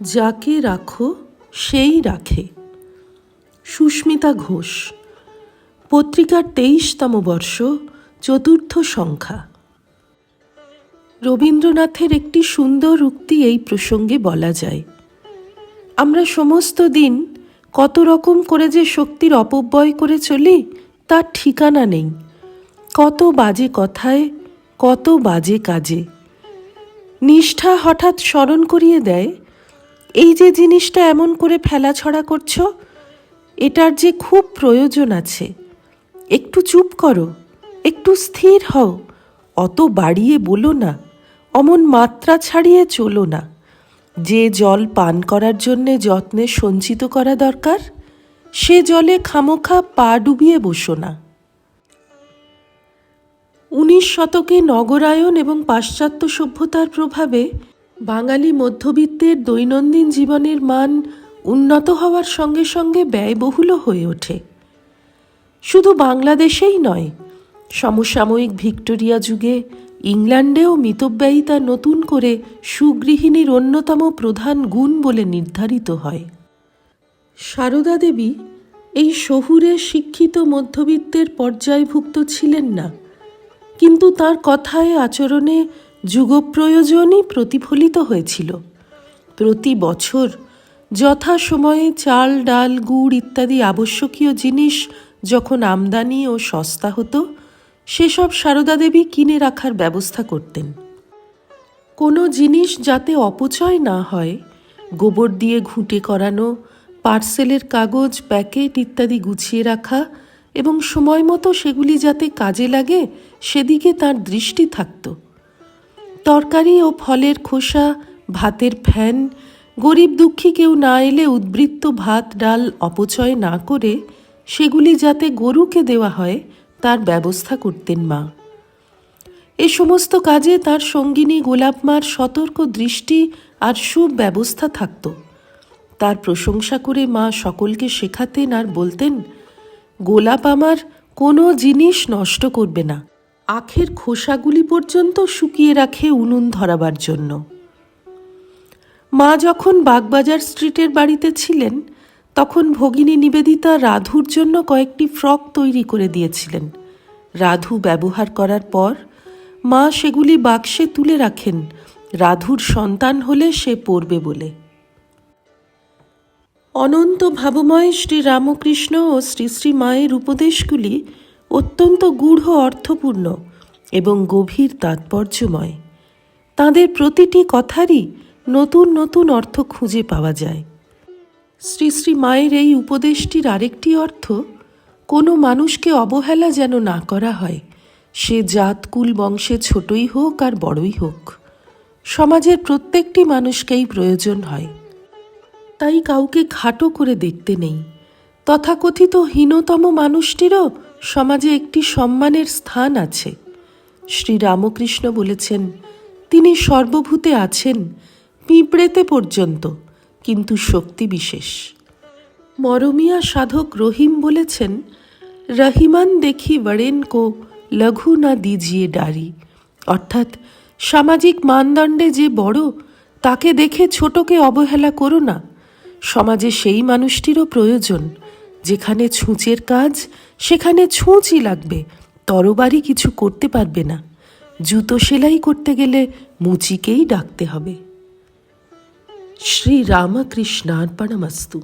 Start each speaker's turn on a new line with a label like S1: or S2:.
S1: যাকে রাখো, সেই রাখে। সুস্মিতা ঘোষ, পত্রিকার তেইশতম বর্ষ, চতুর্থ সংখ্যা। রবীন্দ্রনাথের একটি সুন্দর উক্তি এই প্রসঙ্গে বলা যায়। আমরা সমস্ত দিন কত রকম করে যে শক্তির অপব্যয় করে চলি, তার ঠিকানা নেই। কত বাজে কথায়, কত বাজে কাজে। নিষ্ঠা হঠাৎ স্মরণ করিয়ে দেয় এই যে জিনিসটা এমন করে ফেলাছড়া করছ, এটার যে খুব প্রয়োজন আছে। একটু চুপ করো, একটু স্থির হও, অত বাড়িয়ে বলো না, অমন মাত্রা ছাড়িয়ে চলো না। যে জল পান করার জন্যে যত্নে সঞ্চিত করা দরকার, সে জলে খামোখা পা ডুবিয়ে বসো না। উনিশ শতকে নগরায়ন এবং পাশ্চাত্য সভ্যতার প্রভাবে বাঙালি মধ্যবিত্তের দৈনন্দিন জীবনের মান উন্নত হওয়ার সঙ্গে সঙ্গে ব্যয়বহুলও হয়ে ওঠে। শুধু বাংলাদেশেই নয়, সমসাময়িক ভিক্টোরিয়া যুগে ইংল্যান্ডেও মিতব্যয়িতা নতুন করে সুগৃহিণীর অন্যতম প্রধান গুণ বলে নির্ধারিত হয়। সারদা দেবী এই শহুরে শিক্ষিত মধ্যবিত্তের পর্যায়ভুক্ত ছিলেন না, কিন্তু তার কথায়, আচরণে যুগপ্রয়োজনই প্রতিফলিত হয়েছিল। প্রতি বছর যথাসময়ে চাল, ডাল, গুড় ইত্যাদি আবশ্যকীয় জিনিস যখন আমদানি ও সস্তা হতো, সেসব সারদা দেবী কিনে রাখার ব্যবস্থা করতেন। কোনো জিনিস যাতে অপচয় না হয়, গোবর দিয়ে ঘুঁটে করানো, পার্সেলের কাগজ, প্যাকেট ইত্যাদি গুছিয়ে রাখা এবং সময় মতো সেগুলি যাতে কাজে লাগে, সেদিকে তার দৃষ্টি থাকত। তরকারি ও ফলের খোসা, ভাতের ফ্যান, গরিব দুঃখী কেউ না এলে উদ্বৃত্ত ভাত, ডাল অপচয় না করে সেগুলি যাতে গরুকে দেওয়া হয়, তার ব্যবস্থা করতেন মা। এ সমস্ত কাজে তার সঙ্গিনী গোলাপমার সতর্ক দৃষ্টি আর সুব্যবস্থা থাকত। তার প্রশংসা করে মা সকলকে শেখাতেন আর বলতেন, গোলাপ আমার কোনো জিনিস নষ্ট করবে না। আখের খোসাগুলি পর্যন্ত শুকিয়ে রাখে উনুন ধরাবার জন্য। মা যখন বাগবাজার স্ট্রিটের বাড়িতে ছিলেন, তখন ভগিনী নিবেদিতা রাধুর জন্য কয়েকটি ফ্রক তৈরি করে দিয়েছিলেন। রাধু ব্যবহার করার পর মা সেগুলি বাক্সে তুলে রাখেন, রাধুর সন্তান হলে সে পড়বে বলে। অনন্ত ভাবময় শ্রী রামকৃষ্ণ ও শ্রী শ্রী মায়ের উপদেশগুলি অত্যন্ত গূঢ় অর্থপূর্ণ এবং গভীর তাৎপর্যময়। তাদের প্রতিটি কথারই নতুন নতুন অর্থ খুঁজে পাওয়া যায়। শ্রী শ্রী মায়ের এই উপদেশটির আরেকটি অর্থ, কোনো মানুষকে অবহেলা যেন না করা হয়, সে জাত, কুল, বংশে ছোটই হোক আর বড়ই হোক। সমাজের প্রত্যেকটি মানুষকেই প্রয়োজন হয়। তাই কাউকে খাটো করে দেখতে নেই। তথাকথিত হীনতম মানুষটিরও সমাজে একটি সম্মানের স্থান আছে। শ্রী রামকৃষ্ণ বলেছেন, তিনি সর্বভূতে আছেন, পিঁপড়েতে পর্যন্ত, কিন্তু শক্তি বিশেষ। মরমিয়া সাধক রহিম বলেছেন, রহিমান দেখি বড়েন কো লঘু না দিজিয়ে ডারি। অর্থাৎ, সামাজিক মানদণ্ডে যে বড়, তাকে দেখে ছোটকে অবহেলা করো না। সমাজে সেই মানুষটিরও প্রয়োজন যেখানে ছুঁচের কাজ, সেখানে ছুঁচই লাগবে। তরবারি কিছু করতে পারবে না। জুতো সেলাই করতে গেলে মুচিকেই ডাকতে হবে। শ্রী রামকৃষ্ণার্পণমস্তু।